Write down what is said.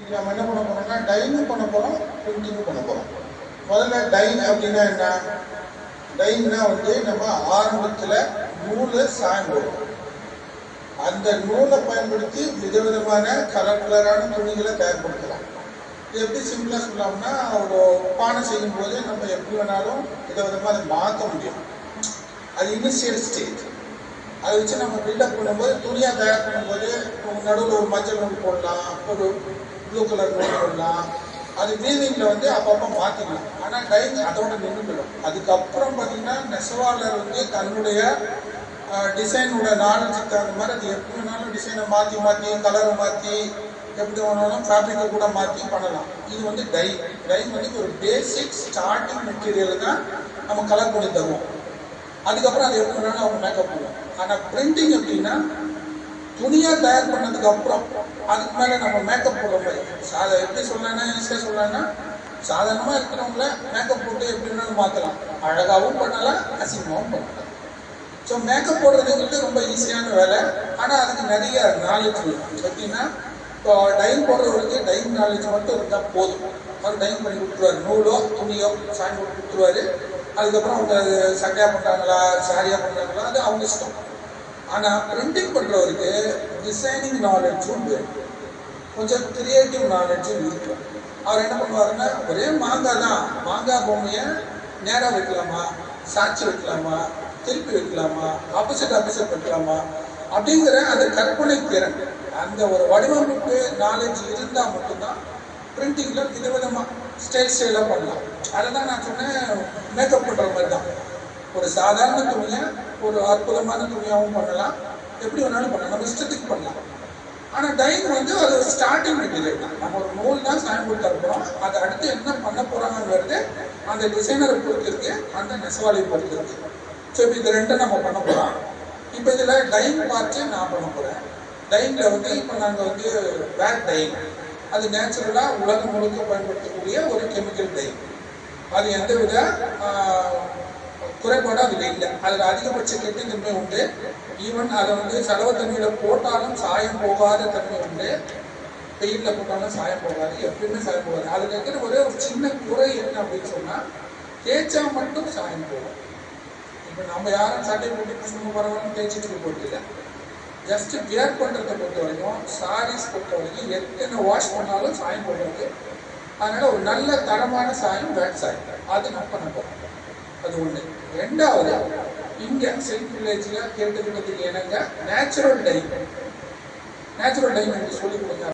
இன்னைக்கு நம்ம என்ன பண்ண போகிறோம்னா டைனும் பண்ண போகிறோம் பிரிண்டிங்கும் பண்ண போகிறோம் முதல்ல டைன் அப்படின்னா என்ன? டைன்னா வந்து நம்ம ஆரம்பத்தில் நூலை சாயம் அந்த நூலை பயன்படுத்தி விதவிதமான கலர் கலரான துணிகளை தயார்படுத்தலாம். எப்படி சிம்பிளாக சொல்லலாம்னா ஒரு பானை செய்யும் போது நம்ம எப்படி வேணாலும் விதவிதமாக அதை மாற்ற முடியும். அது இனிஷியல் ஸ்டேஜ் அதை வச்சு நம்ம பில்டப் பண்ணும்போது துணியாக தயார் பண்ணும்போது நடுவில் ஒரு மஞ்சள் நூல் போடலாம் ஒரு ப்ளூ கலர் நூல் பண்ணலாம் அது வீவிங்கில் வந்து அப்பப்போ மாற்றிக்கலாம் ஆனால் டைம் அதோட நின்றுடும். அதுக்கப்புறம் பார்த்தீங்கன்னா நெசவாளர் வந்து தன்னுடைய டிசைனோட நாலேஜுக்கு தகுந்த மாதிரி அது எப்படி வேணாலும் டிசைனை மாற்றி மாற்றி கலரை மாற்றி எப்படி வேணாலும் ஃபேப்ரிக்கை கூட மாற்றி பண்ணலாம். இது வந்து டை டை வந்து ஒரு பேசிக் ஸ்டார்டிங் மெட்டீரியல் தான் நம்ம கலர் பண்ணி தருவோம். அதுக்கப்புறம் அது எப்படி வேணாலும் அவங்க மேக்கப் பண்ணுவோம் ஆனால் பிரிண்டிங் எப்படின்னா துணியாக தயார் பண்ணதுக்கு அப்புறம் அதுக்கு மேலே நம்ம மேக்கப் போடுற மாதிரி சாதா எப்படி சொல்லலாம்னா ஈஸியாக சொல்லலாம்னா சாதாரணமாக இருக்கிறவங்கள மேக்கப் போட்டு எப்படின்னு மாற்றலாம் அழகாகவும் பண்ணலாம் அசிங்கமாகவும் பண்ணலாம். ஸோ மேக்கப் போடுறதுங்கிறது ரொம்ப ஈஸியான வேலை. ஆனால் அதுக்கு நிறைய நாலேஜ் வேணும். எப்படின்னா இப்போ டைம் போடுறவருக்கு டைம் நாலேஜ் மட்டும் இருந்தால் போதும். அவர் டைம் பண்ணி கொடுத்துருவாரு. நூலோ துணியோ சாயம் போட்டு கொடுத்துருவாரு. அதுக்கப்புறம் அவங்க அது சட்டையாக பண்ணுறாங்களா சாரியாக பண்ணுறாங்களா அது அவங்க இஷ்டம். ஆனால் பிரிண்டிங் பண்ணுறவருக்கு டிசைனிங் நாலேஜும் வேணும் கொஞ்சம் கிரியேட்டிவ் நாலேஜும் இருக்கும் அவர் என்ன பண்ணுவாருன்னா ஒரே மாங்காய் தான். மாங்காய் பொம்மையை நேராக வைக்கலாமா? சாட்சி வைக்கலாமா? திருப்பி வைக்கலாமா? ஆப்போசிட் ஆப்போசிட் வைக்கலாமா? அப்படிங்கிற அந்த கற்பனை திறன். அந்த ஒரு வடிவமைப்பு நாலேஜ் இருந்தால் மட்டும்தான் பிரிண்டிங்கில் விதவிதமாக ஸ்டைல் ஸ்டைலாக பண்ணலாம். அதை தான் நான் சொன்னேன் மேக்கப் பண்ணுற மாதிரி தான் ஒரு சாதாரண துணியை ஒரு அற்புதமான துணியாகவும் பண்ணலாம். எப்படி வேணாலும் பண்ணலாம். நம்ம இஷ்டத்துக்கு பண்ணலாம். ஆனால் டைன் வந்து அது ஒரு ஸ்டார்டிங் மெட்டீரியல் தான் நம்ம ஒரு நூல் தான் சாயம் கொடுத்து அனுப்புகிறோம் அது அடுத்து என்ன பண்ண போகிறாங்கிறது அந்த டிசைனரை பொறுத்திருக்கு அந்த நெசவாளியை பொறுத்திருக்கு. ஸோ இப்போ இது ரெண்டும் நம்ம பண்ண போகிறோம் இப்போ இதில் டைன் பார்த்து நான் பண்ண போகிறேன் டைனில் வந்து இப்போ நாங்கள் வந்து வேர் டைன் அது நேச்சுரலாக உலகம் முழுக்க பயன்படுத்தக்கூடிய ஒரு கெமிக்கல் டைன் அது எந்த வித குறைபாடும் அதில் இல்லை. அதில் அதிகபட்ச கெட்டு தன்மை உண்டு. ஈவன் அதை வந்து செலவு தண்ணியில் போட்டாலும் சாயம் போகாத தன்மை உண்டு. வெயிலில் போட்டாலும் சாயம் போகாது எப்பயுமே சாயம் போகாது. அதில் இருக்கிற ஒரே ஒரு சின்ன குறை என்ன அப்படின்னு சொன்னால் தேய்ச்சா மட்டும் சாயம் போகும். இப்போ நம்ம யாரும் சட்டை போட்டு சும்மா பரவாயில்ல தேய்ச்சிட்டு போட்டு ஜஸ்ட் வியர் பண்ணுறதை பொறுத்த வரைக்கும் சாரீஸ் பொறுத்த வரைக்கும் எத்தனை வாஷ் பண்ணாலும் சாயம் போடுறது அதனால ஒரு நல்ல தரமான சாயம் வேட் சாயம் அது நம்ம பண்ண அது ஒன்று ரெண்டாவது இங்கே செல்ஃப் வில்லேஜில் கேட்டுக்கிட்டதுக்கு என்னங்க? நேச்சுரல் டைமண்ட் நேச்சுரல் டைமண்ட் சொல்லி கொடுங்க